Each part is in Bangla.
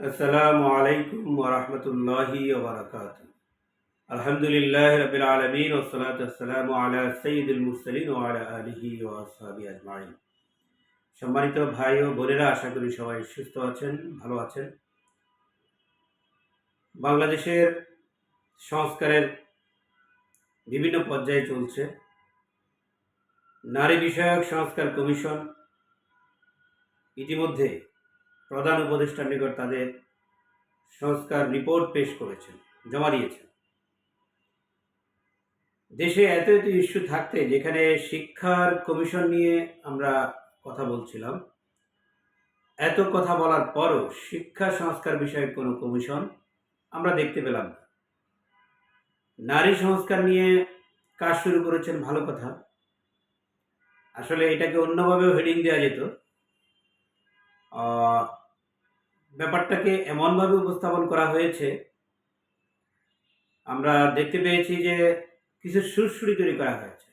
আসসালামু আলাইকুম ওরহমতুল্লাহি ওবরাকাত আলহামদুলিল্লাহ রবিল আলমিন ওসলাত আসসালামু আলা সঈদুল মুরসলিন ও আলা আলিহি ও আসহাবি আজমাইন। সম্মানিত ভাই ও বোনেরা, আশা করি সবাই সুস্থ আছেন, ভালো আছেন। বাংলাদেশের সংস্কারের বিভিন্ন পর্যায়ে চলছে। নারী বিষয়ক সংস্কার কমিশন ইতিমধ্যে প্রধান উপদেষ্টার নিকট তাদের সংস্কার রিপোর্ট পেশ করেছেন, জমা দিয়েছেন। দেশে এত এত ইস্যু থাকতে, যেখানে শিক্ষার কমিশন নিয়ে আমরা কথা বলছিলাম, এত কথা বলার পরও শিক্ষা সংস্কার বিষয়ে কোনো কমিশন আমরা দেখতে পেলাম না। নারী সংস্কার নিয়ে কাজ শুরু করেছেন ভালো কথা। আসলে এটাকে অন্যভাবেও হেডিং দেওয়া যেত। ব্যাপারটাকে এমনভাবে উপস্থাপন করা হয়েছে, আমরা দেখতে পেয়েছি যে কিছু সুরসুরি তৈরি করা হয়েছে।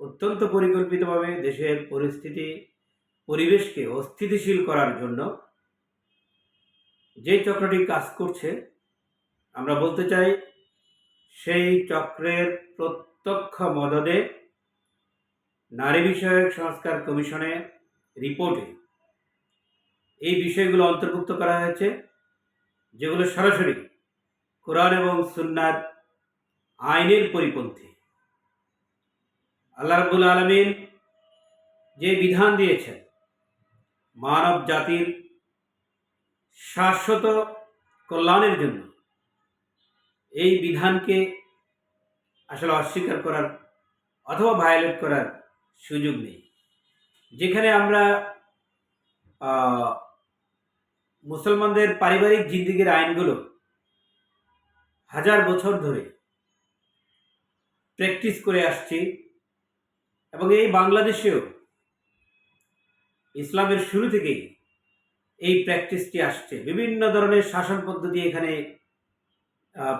অত্যন্ত পরিকল্পিতভাবে দেশের পরিস্থিতি, পরিবেশকে অস্থিতিশীল করার জন্য যে চক্রটি কাজ করছে, আমরা বলতে চাই সেই চক্রের প্রত্যক্ষ মদদে নারী বিষয়ক সংস্কার কমিশনের রিপোর্টে এই বিষয়গুলো অন্তর্ভুক্ত করা হয়েছে, যেগুলো সরাসরি কোরআন এবং সুন্নার আইনের পরিপন্থী। আল্লাহ রাব্বুল আলমিন যে বিধান দিয়েছেন, মানব জাতির শাশ্বত কল্যাণের জন্য, এই বিধানকে আসলে অস্বীকার করার অথবা ভায়োলেট করার সুযোগ নেই। যেখানে আমরা মুসলমানদের পারিবারিক জিন্দিগির আইনগুলো হাজার বছর ধরে প্র্যাকটিস করে আসছি এবং এই বাংলাদেশেও ইসলামের শুরু থেকেই এই প্র্যাকটিসটি আসছে। বিভিন্ন ধরনের শাসন পদ্ধতি এখানে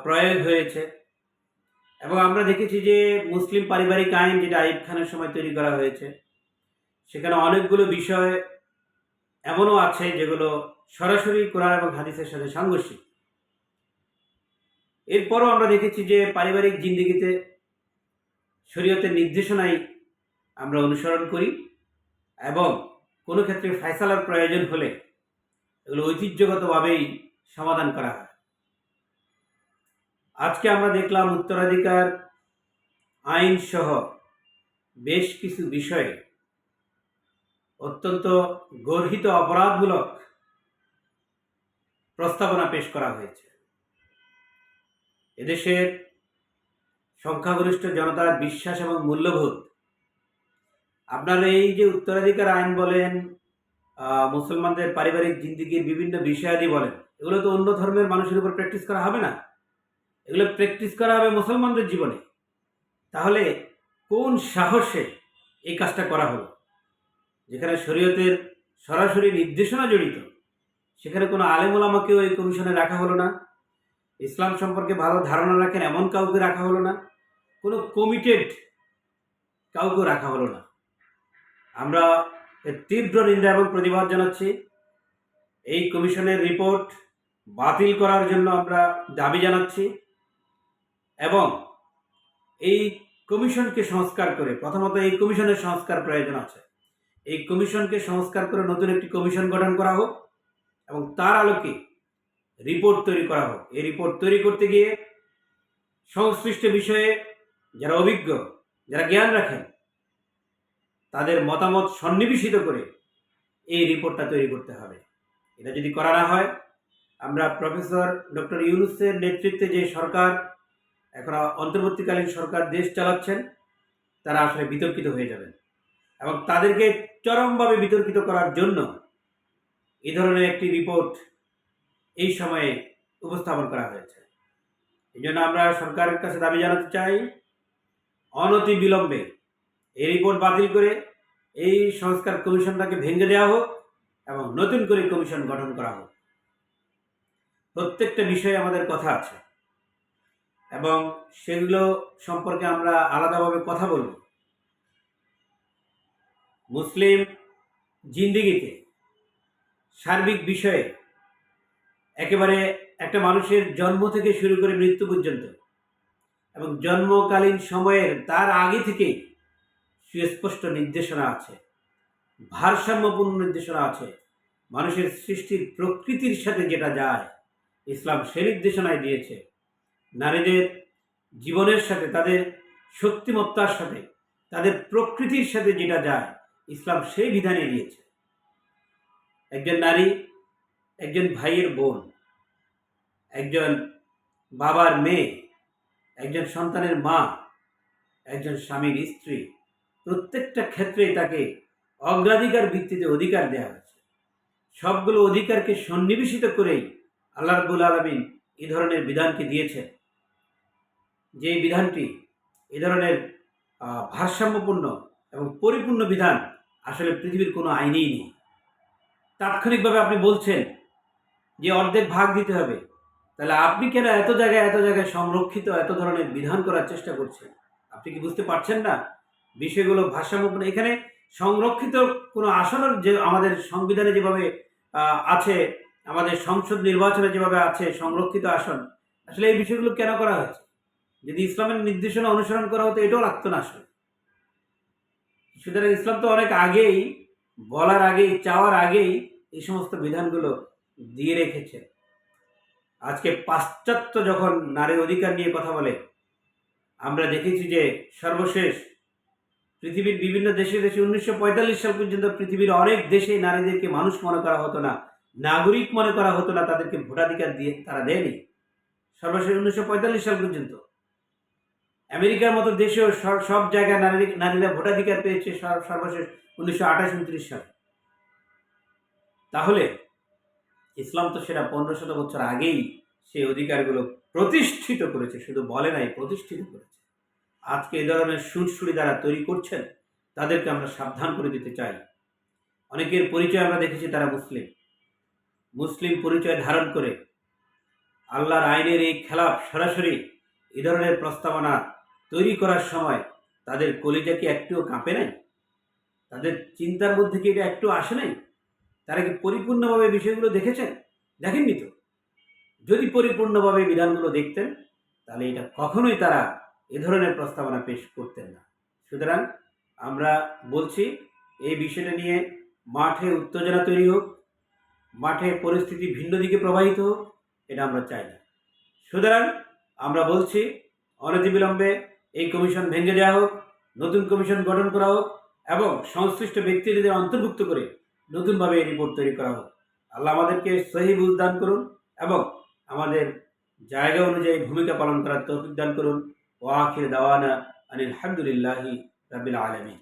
প্রয়োগ হয়েছে এবং আমরা দেখেছি যে মুসলিম পারিবারিক আইন, যেটা আইব খানের সময় তৈরি করা হয়েছে, সেখানে অনেকগুলো বিষয় এমনও আছে যেগুলো সরাসরি কোরআন এবং হাদিসের সাথে সাংঘর্ষিক। এরপরও আমরা দেখেছি যে পারিবারিক জিন্দিগিতে শরীয়তের নির্দেশনাই আমরা অনুসরণ করি এবং কোনো ক্ষেত্রে ফয়সালার প্রয়োজন হলে এগুলো ঐতিহ্যগতভাবেই সমাধান করা হয়। আজকে আমরা দেখলাম উত্তরাধিকার আইন সহ বেশ কিছু বিষয়ে অত্যন্ত গর্হিত অপরাধমূলক প্রস্তাবনা পেশ করা হয়েছে। এদেশের সংখ্যাগরিষ্ঠ জনতার বিশ্বাস এবং মূল্যবোধ। আপনার এই যে উত্তরাধিকার আইন বলেন মুসলমানদের পারিবারিক জিন্দিগির বিভিন্ন বিষয়াদি বলেন, এগুলো তো অন্য ধর্মের মানুষের উপর প্র্যাকটিস করা হবে না। এগুলো প্র্যাকটিস করা হবে মুসলমানদের জীবনে। তাহলে কোন সাহসে এই কাজটা করা হলো? যেখানে শরীয়তের সরাসরি নির্দেশনা জড়িত, সেখানে কোনো আলেমুলামাকেও এই কমিশনে রাখা হলো না। ইসলাম সম্পর্কে ভালো ধারণা রাখেন এমন কাউকে রাখা হলো না। কোনো কমিটেড কাউকে রাখা হলো না। আমরা এর তীব্র নিন্দা এবং প্রতিবাদ জানাচ্ছি। এই কমিশনের রিপোর্ট বাতিল করার জন্য আমরা দাবি জানাচ্ছি এবং এই কমিশনকে সংস্কার করে, প্রথমত এই কমিশনের সংস্কার প্রয়োজন আছে। এই কমিশনকে সংস্কার করে নতুন একটি কমিশন গঠন করা হোক এবং তার আলোকে রিপোর্ট তৈরি করা হোক। এই রিপোর্ট তৈরি করতে গিয়ে সংশ্লিষ্ট বিষয়ে যারা অভিজ্ঞ, যারা জ্ঞান রাখেন, তাদের মতামত সন্নিবেশিত করে এই রিপোর্টটা তৈরি করতে হবে। এটা যদি করা না হয়, আমরা প্রফেসর ডক্টর ইউনুসের নেতৃত্বে যে সরকার, এখন অন্তর্বর্তীকালীন সরকার দেশ চালাচ্ছেন, তারা আসলে বিতর্কিত হয়ে যাবেন। এবং তাদেরকে চরমভাবে বিতর্কিত করার জন্য এই ধরনের একটি রিপোর্ট এই সময়ে উপস্থাপন করা হয়েছে। এই জন্য আমরা সরকারের কাছে দাবি জানাতে চাই, অনতি বিলম্বে এই রিপোর্ট বাতিল করে এই সংস্কার কমিশনটাকে ভেঙে দেওয়া হোক এবং নতুন করে কমিশন গঠন করা হোক। প্রত্যেকটা বিষয়ে আমাদের কথা আছে এবং সেগুলো সম্পর্কে আমরা আলাদাভাবে কথা বলব। মুসলিম জিন্দিগিতে সার্বিক বিষয়ে একেবারে একটা মানুষের জন্ম থেকে শুরু করে মৃত্যু পর্যন্ত এবং জন্মকালীন সময়ের তার আগে থেকে সুস্পষ্ট নির্দেশনা আছে, ভারসাম্যপূর্ণ নির্দেশনা আছে, মানুষের সৃষ্টির প্রকৃতির সাথে যেটা যায়, ইসলাম সে নির্দেশনায় দিয়েছে। নারীদের জীবনের সাথে, তাদের শক্তিমত্তার সাথে, তাদের প্রকৃতির সাথে যেটা যায় ইসলাম সেই বিধানে দিয়েছে একজন নারী, একজন ভাইয়ের বোন, একজন বাবার মেয়ে, একজন সন্তানের মা, একজন স্বামীর স্ত্রী, প্রত্যেকটা ক্ষেত্রেই তাকে অগ্রাধিকার ভিত্তিতে অধিকার দেওয়া হয়েছে। সবগুলো অধিকারকে সন্নিবেশিত করেই আল্লাহ রবুল আলমিন এই ধরনের বিধানকে দিয়েছেন। যে বিধানটি এ ধরনের ভারসাম্যপূর্ণ এবং পরিপূর্ণ বিধান আসলে পৃথিবীর কোনো আইনেই নেই। তাৎক্ষণিকভাবে আপনি বলছেন যে অর্ধেক ভাগ দিতে হবে। তাহলে আপনি কেন এত জায়গায় এত জায়গায় সংরক্ষিত, এত ধরনের বিধান করার চেষ্টা করছেন? আপনি কি বুঝতে পারছেন না? বিষয়গুলো ভারসাম্যপূর্ণ। এখানে সংরক্ষিত কোনো আসনের যে আমাদের সংবিধানে যেভাবে আছে, আমাদের সংসদ নির্বাচনে যেভাবে আছে সংরক্ষিত আসন, আসলে এই বিষয়গুলো কেন করা হয়েছে? যদি ইসলামের নির্দেশনা অনুসরণ করা হতো, এটাও লাগতো না আসলে। সুতরাং ইসলাম তো অনেক আগেই, বলার আগেই, চাওয়ার আগেই এই সমস্ত বিধানগুলো দিয়ে রেখেছে। আজকে পাশ্চাত্য যখন নারী অধিকার নিয়ে কথা বলে, আমরা দেখেছি যে সর্বশেষ পৃথিবীর বিভিন্ন দেশে দেশে উনিশশো পঁয়তাল্লিশ সাল পর্যন্ত পৃথিবীর অনেক দেশে নারীদেরকে মানুষ মনে করা হতো না, নাগরিক মনে করা হতো না, তাদেরকে ভোটাধিকার দিয়ে তারা দেয়নি। সর্বশেষ উনিশশো পঁয়তাল্লিশ সাল পর্যন্ত। আমেরিকার মতো দেশেও সব জায়গায় নারী নারীরা ভোটাধিকার পেয়েছে সর- সর্বশেষ উনিশশো আঠাশ উনত্রিশ সালে। তাহলে ইসলাম তো সেটা পনেরো শত বছর আগেই সেই অধিকারগুলো প্রতিষ্ঠিত করেছে, শুধু বলে নাই, প্রতিষ্ঠিত করেছে। আজকে এই ধরনের সুরসুরি দ্বারা তৈরি করছেন, তাদেরকে আমরা সাবধান করে দিতে চাই। অনেকের পরিচয় আমরা দেখেছি, তারা মুসলিম। মুসলিম পরিচয় ধারণ করে আল্লাহর আইনের এই খেলাফ সরাসরি এ ধরনের প্রস্তাবনা তৈরি করার সময় তাদের কলিজা কি একটুও কাঁপে নাই? তাদের চিন্তার মধ্যে কি এটা একটু আসে নাই? তারা কি পরিপূর্ণভাবে বিষয়গুলো দেখেছেন? দেখেননি তো? যদি পরিপূর্ণভাবে বিধানগুলো দেখতেন, তাহলে এটা কখনোই তারা এ ধরনের প্রস্তাবনা পেশ করতেন না। সুতরাং আমরা বলছি, এই বিষয়টা নিয়ে মাঠে উত্তেজনা তৈরি হোক, মাঠে পরিস্থিতি ভিন্ন দিকে প্রবাহিত হোক, এটা আমরা চাই না। সুতরাং আমরা বলছি, অনতিবিলম্বে এই কমিশন ভেঙে দেওয়া হোক, নতুন কমিশন গঠন করা হোক এবং সংশ্লিষ্ট ব্যক্তিদের অন্তর্ভুক্ত করে নতুনভাবে এই রিপোর্ট তৈরি করা হোক। আল্লাহ আমাদেরকে সহি দান করুন এবং আমাদের জায়গা অনুযায়ী ভূমিকা পালন করার তৌফিক দান করুন। ও আখির দাওয়ানা আনিল আলহামদুলিল্লাহি রাবিল আলমী